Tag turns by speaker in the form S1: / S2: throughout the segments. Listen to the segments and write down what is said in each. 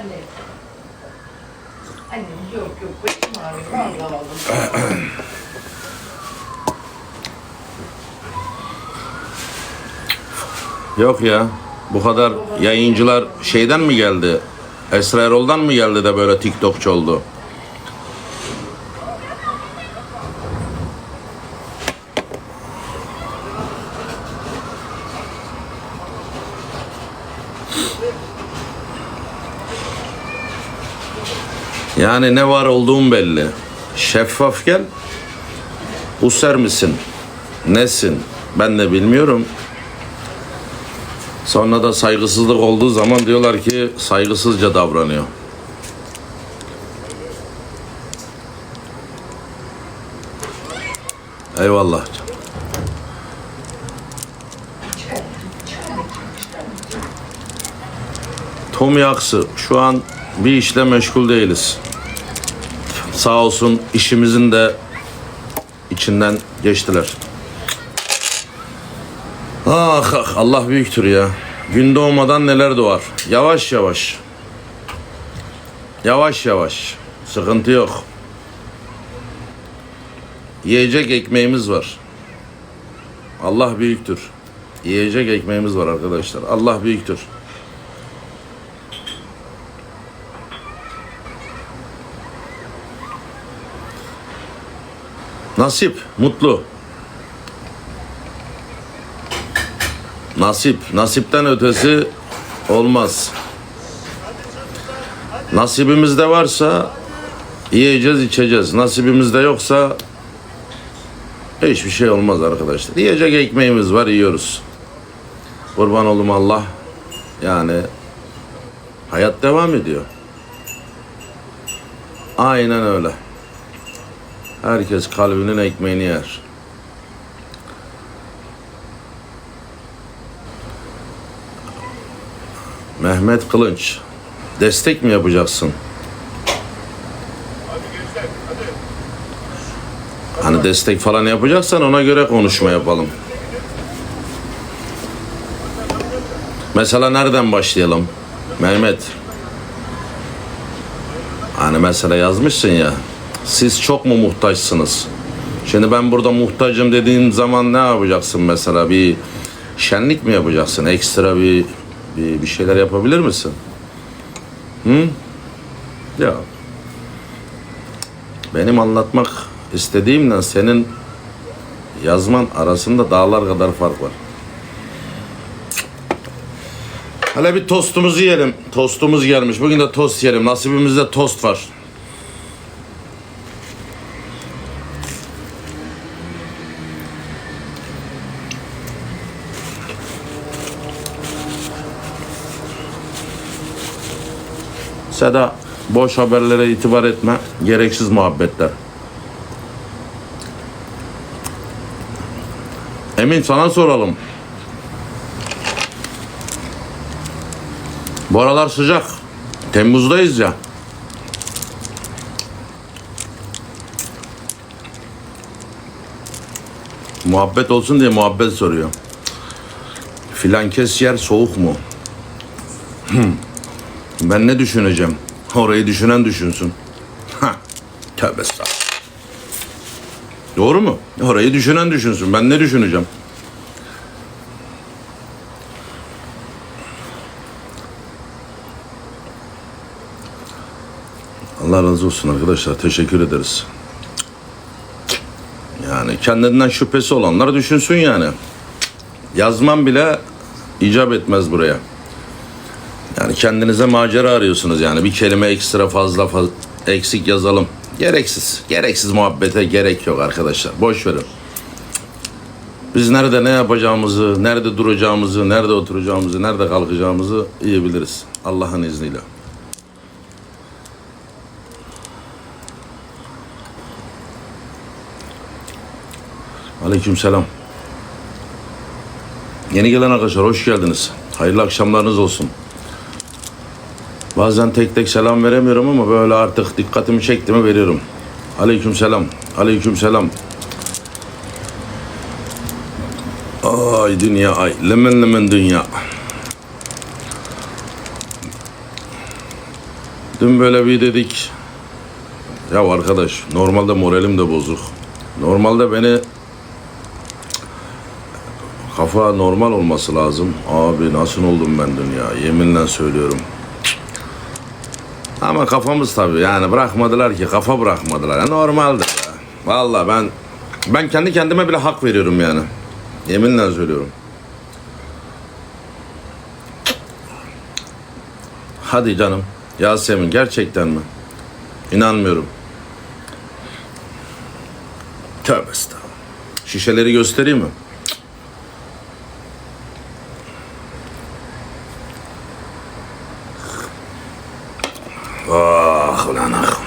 S1: anne. Annem yok yok başım ağrıyor. Vallahi vallahi.
S2: Yok ya. Bu kadar yayıncılar şeyden mi geldi? Esra Erol'dan mı geldi de böyle TikTokçu oldu? Yani ne var olduğum belli. Şeffaf gel. User misin? Nesin? Ben de bilmiyorum. Sonra da saygısızlık olduğu zaman diyorlar ki saygısızca davranıyor. Eyvallah. Tommy Aksı şu an bir işle meşgul değiliz. Sağ olsun işimizin de içinden geçtiler. Ah, ah Allah büyüktür ya. Gün doğmadan neler doğar. Yavaş yavaş. Yavaş yavaş. Sıkıntı yok. Yiyecek ekmeğimiz var. Allah büyüktür. Yiyecek ekmeğimiz var arkadaşlar. Allah büyüktür. Nasip, mutlu. Nasip, nasipten ötesi olmaz. Nasibimizde varsa yiyeceğiz, içeceğiz. Nasibimizde yoksa hiçbir şey olmaz arkadaşlar. Yiyecek ekmeğimiz var, yiyoruz. Kurban olum Allah. Yani hayat devam ediyor. Aynen öyle. Herkes kalbinin ekmeğini yer. Mehmet Kılınç. Destek mi yapacaksın? Hani destek falan yapacaksan ona göre konuşma yapalım. Mesela nereden başlayalım? Mehmet. Hani mesela yazmışsın ya. Siz çok mu muhtaçsınız? Şimdi ben burada muhtacım dediğim zaman ne yapacaksın mesela? Bir şenlik mi yapacaksın? Ekstra bir bir, bir şeyler yapabilir misin? Hı? Ya. Benim anlatmak istediğimle senin yazman arasında dağlar kadar fark var. Hele bir tostumuzu yiyelim. Tostumuz gelmiş. Bugün de tost yiyelim. Nasibimizde tost var. Seda boş haberlere itibar etme. Gereksiz muhabbetler. Emin sana soralım. Bu aralar sıcak. Temmuz'dayız ya. Muhabbet olsun diye muhabbet soruyor. Filan kes yer soğuk mu? Hmm. Ben ne düşüneceğim? Orayı düşünen düşünsün. Ha, tövbe estağfurullah. Doğru mu? Orayı düşünen düşünsün. Ben ne düşüneceğim? Allah razı olsun arkadaşlar. Teşekkür ederiz. Yani kendinden şüphesi olanlar düşünsün yani. Yazmam bile icap etmez buraya. Yani kendinize macera arıyorsunuz yani. Bir kelime ekstra fazla faz- eksik yazalım. Gereksiz. Gereksiz muhabbete gerek yok arkadaşlar. Boş verin. Biz nerede ne yapacağımızı, nerede duracağımızı, nerede oturacağımızı, nerede kalkacağımızı iyi biliriz. Allah'ın izniyle. Aleykümselam. Yeni gelen arkadaşlar hoş geldiniz. Hayırlı akşamlarınız olsun. Bazen tek tek selam veremiyorum ama böyle artık dikkatimi çekti mi veriyorum. Aleyküm selam. Aleyküm selam. Ay dünya ay. Lemen lemen dünya. Dün böyle bir dedik. Ya arkadaş normalde moralim de bozuk. Normalde beni kafa normal olması lazım. Abi nasıl oldum ben dün ya yeminle söylüyorum. Ama kafamız tabii yani bırakmadılar ki kafa bırakmadılar. Ya normaldir ya. Vallahi ben ben kendi kendime bile hak veriyorum yani. Yeminle söylüyorum. Hadi canım. Yasemin gerçekten mi? İnanmıyorum. Tövbe estağfurullah. Şişeleri göstereyim mi? Ah ulan ah.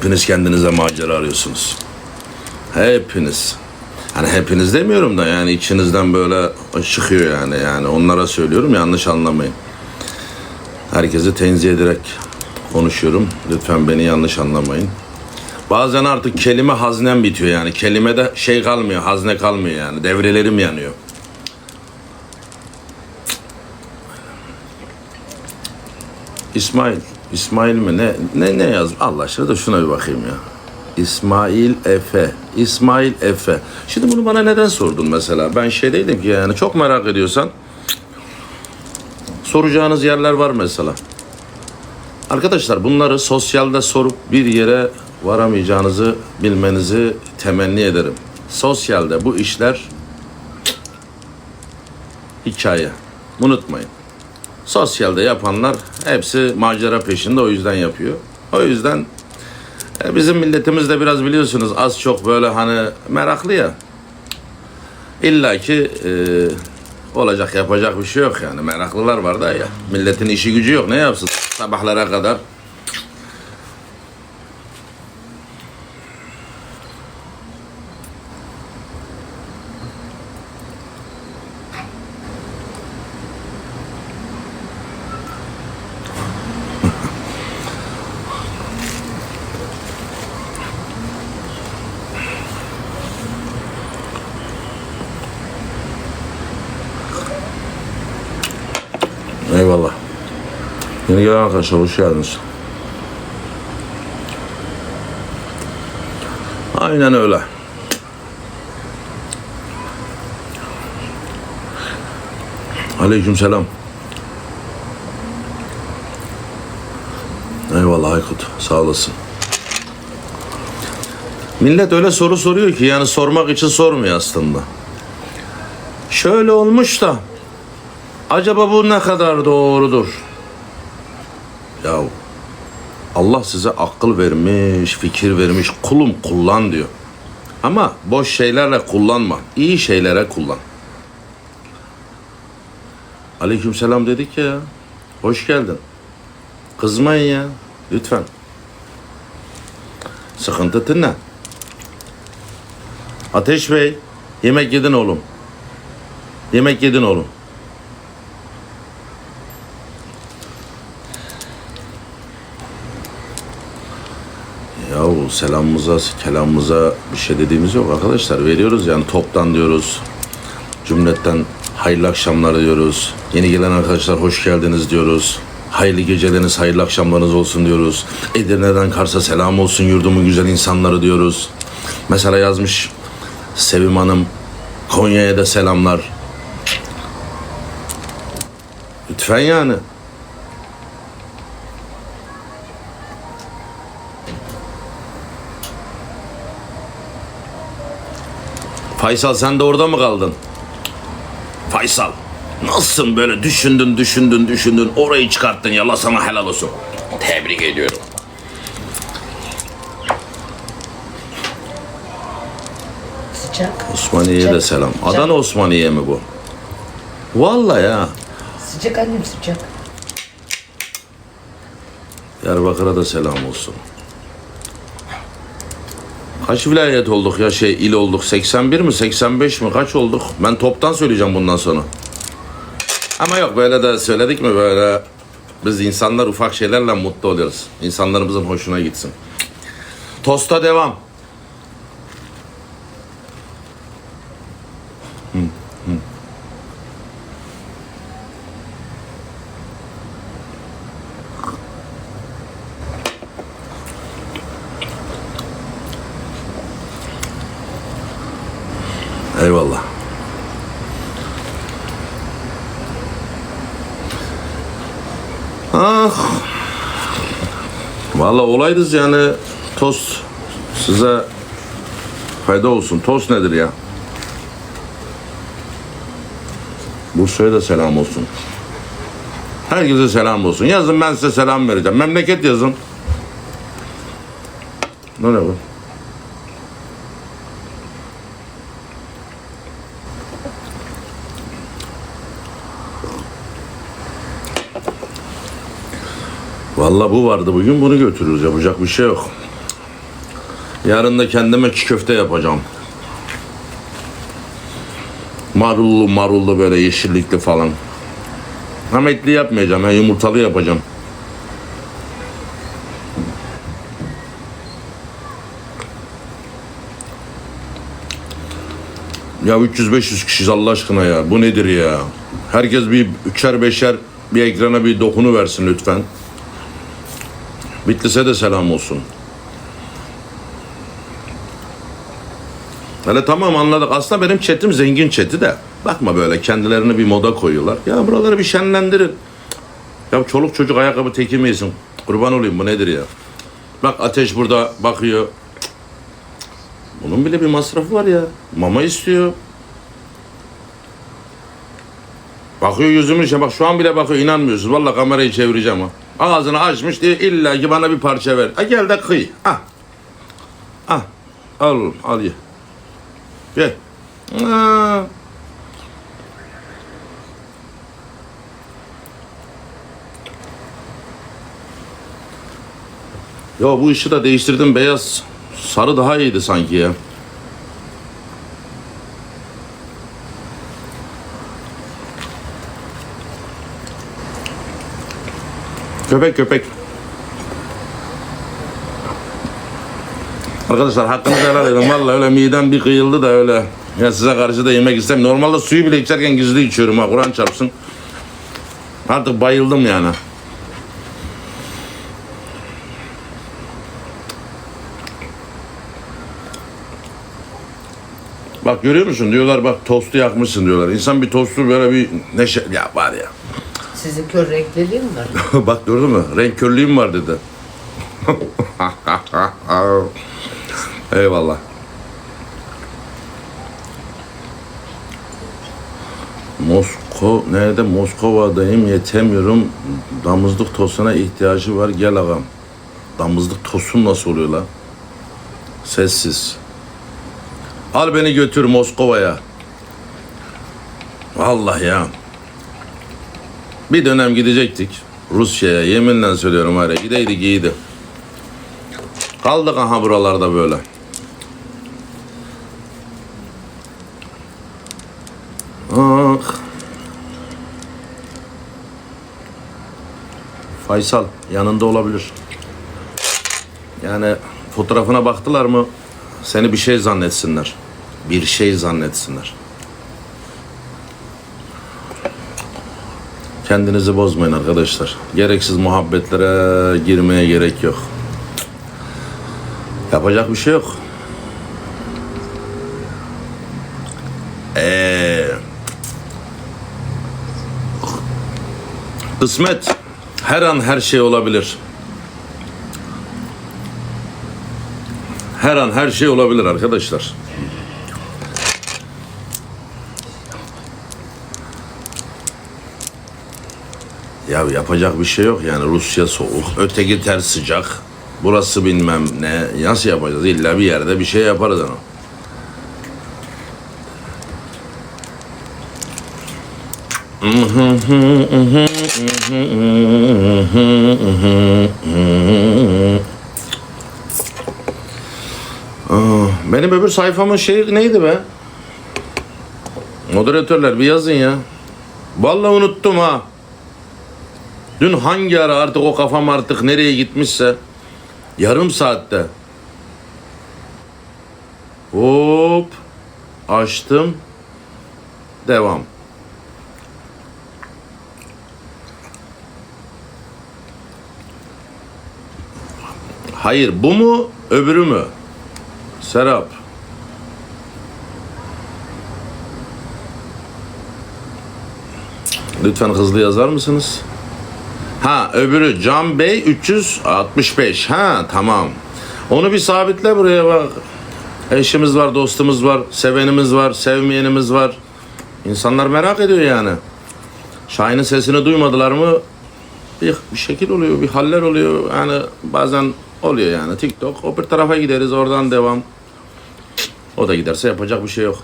S2: Hepiniz kendinize macera arıyorsunuz. Hepiniz. Hani hepiniz demiyorum da yani içinizden böyle çıkıyor yani. Yani onlara söylüyorum yanlış anlamayın. Herkesi tenzih ederek konuşuyorum. Lütfen beni yanlış anlamayın. Bazen artık kelime haznem bitiyor yani. Kelimede şey kalmıyor, hazne kalmıyor yani. Devrelerim yanıyor. İsmail, İsmail mi ne ne ne yaz? Allah aşkına da şuna bir bakayım ya. İsmail Efe, İsmail Efe. Şimdi bunu bana neden sordun mesela? Ben şey değilim ki yani çok merak ediyorsan soracağınız yerler var mesela. Arkadaşlar bunları sosyalde sorup bir yere varamayacağınızı bilmenizi temenni ederim. Sosyalde bu işler hikaye. Unutmayın. Sosyalde yapanlar hepsi macera peşinde o yüzden yapıyor. O yüzden e, bizim milletimiz de biraz biliyorsunuz az çok böyle hani meraklı ya. İlla ki e, olacak yapacak bir şey yok yani. Meraklılar var da ya. Milletin işi gücü yok. Ne yapsın? Sabahlara kadar Eyvallah. Gelen arkadaşlar hoş geldiniz. Aynen öyle. Aleyküm selam. Eyvallah Aykut. Sağ olasın. Millet öyle soru soruyor ki yani sormak için sormuyor aslında. Şöyle olmuş da Acaba bu ne kadar doğrudur? Ya Allah size akıl vermiş, fikir vermiş, kulum kullan diyor. Ama boş şeylerle kullanma, iyi şeylere kullan. Aleykümselam dedik ya. Hoş geldin. Kızmayın ya, lütfen. Sıkıntı ne? Ateş Bey, yemek yedin oğlum. Yemek yedin oğlum. Selamımıza, kelamımıza bir şey dediğimiz yok arkadaşlar. Veriyoruz yani toptan diyoruz. Cümletten hayırlı akşamlar diyoruz. Yeni gelen arkadaşlar hoş geldiniz diyoruz. Hayırlı geceleriniz, hayırlı akşamlarınız olsun diyoruz. Edirne'den Kars'a selam olsun yurdumun güzel insanları diyoruz. Mesela yazmış Sevim Hanım, Konya'ya da selamlar. Lütfen yani. Faysal sen de orada mı kaldın? Faysal nasılsın böyle düşündün düşündün düşündün orayı çıkarttın ya Allah sana helal olsun. Tebrik ediyorum.
S1: Sıcak.
S2: Osmaniye'ye de
S1: Sıcak.
S2: selam.
S1: Sıcak.
S2: Adana Osmaniye mi bu? Vallahi ya.
S1: Sıcak annem sıcak.
S2: Diyarbakır'a da selam olsun. Kaç vilayet olduk ya şey il olduk? 81 mi 85 mi kaç olduk? Ben toptan söyleyeceğim bundan sonra. Ama yok böyle de söyledik mi böyle biz insanlar ufak şeylerle mutlu oluyoruz. İnsanlarımızın hoşuna gitsin. Tosta devam. Eyvallah. Ah. Vallahi olaydız yani tost size fayda olsun. Tost nedir ya? Bursa'ya da selam olsun. Herkese selam olsun. Yazın ben size selam vereceğim. Memleket yazın. Ne ne bu? Vallahi bu vardı bugün bunu götürürüz. Yapacak bir şey yok. Yarın da kendime çiğ köfte yapacağım. Marullu marullu böyle yeşillikli falan. Hem etli yapmayacağım. Ben yumurtalı yapacağım. Ya 300-500 kişiyiz Allah aşkına ya. Bu nedir ya? Herkes bir üçer beşer bir ekrana bir dokunu versin lütfen. Bitlis'e de selam olsun. Hele tamam anladık. Aslında benim chatim zengin chati de. Bakma böyle kendilerini bir moda koyuyorlar. Ya buraları bir şenlendirin. Ya çoluk çocuk ayakkabı teki mi yesin? Kurban olayım bu nedir ya? Bak ateş burada bakıyor. Bunun bile bir masrafı var ya. Mama istiyor. Bakıyor yüzümün içine bak şu an bile bakıyor inanmıyorsunuz. Vallahi kamerayı çevireceğim ha. Ağzını açmış diye illa ki bana bir parça ver. Ha gel de kıy. Ah. Ah. Al oğlum al ye. Gel. Aa. Ya bu ışığı da değiştirdim beyaz. Sarı daha iyiydi sanki ya. Köpek köpek. Arkadaşlar hakkınızı helal edin. Vallahi öyle midem bir kıyıldı da öyle. Ya size karşı da yemek istemiyorum. Normalde suyu bile içerken gizli içiyorum ha. Kur'an çarpsın. Artık bayıldım yani. Bak görüyor musun? Diyorlar bak tostu yakmışsın diyorlar. İnsan bir tostu böyle bir neşe... Ya var ya.
S1: Sizin kör renkliliği mi var?
S2: Bak gördün mü? Renk körlüğüm var dedi. Eyvallah. Moskova, nerede? Moskova'dayım yetemiyorum. Damızlık tosuna ihtiyacı var. Gel ağam. Damızlık tosun nasıl oluyor la? Sessiz. Al beni götür Moskova'ya. Vallahi ya. Bir dönem gidecektik Rusya'ya. Yeminle söylüyorum var ya. Gideydik iyiydi. Kaldık aha buralarda böyle. Ah. Faysal yanında olabilir. Yani fotoğrafına baktılar mı seni bir şey zannetsinler. Bir şey zannetsinler. Kendinizi bozmayın arkadaşlar. Gereksiz muhabbetlere girmeye gerek yok. Yapacak bir şey yok. Ee, kısmet her an her şey olabilir. Her an her şey olabilir arkadaşlar. Ya yapacak bir şey yok yani Rusya soğuk, öteki ters sıcak. Burası bilmem ne. Nasıl yapacağız? İlla bir yerde bir şey yaparız ama. Ah, Benim öbür sayfamın şeyi neydi be? Moderatörler bir yazın ya. Vallahi unuttum ha. Dün hangi ara artık o kafam artık nereye gitmişse yarım saatte hop açtım devam. Hayır bu mu öbürü mü? Serap. Lütfen hızlı yazar mısınız? Ha öbürü Can Bey 365. Ha tamam. Onu bir sabitle buraya bak. Eşimiz var, dostumuz var, sevenimiz var, sevmeyenimiz var. İnsanlar merak ediyor yani. Şahin'in sesini duymadılar mı bir, bir şekil oluyor, bir haller oluyor. Yani bazen oluyor yani. TikTok, o bir tarafa gideriz, oradan devam. O da giderse yapacak bir şey yok.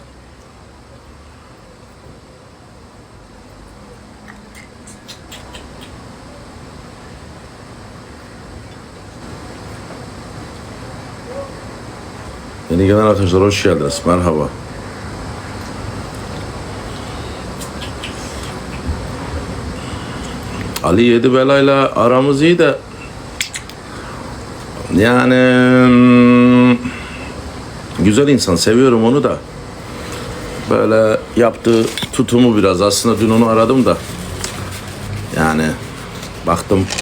S2: Yeni gelen arkadaşlar hoş geldiniz. Merhaba. Ali Yedi Bela'yla aramız iyi de yani mm, güzel insan seviyorum onu da böyle yaptığı tutumu biraz aslında dün onu aradım da yani baktım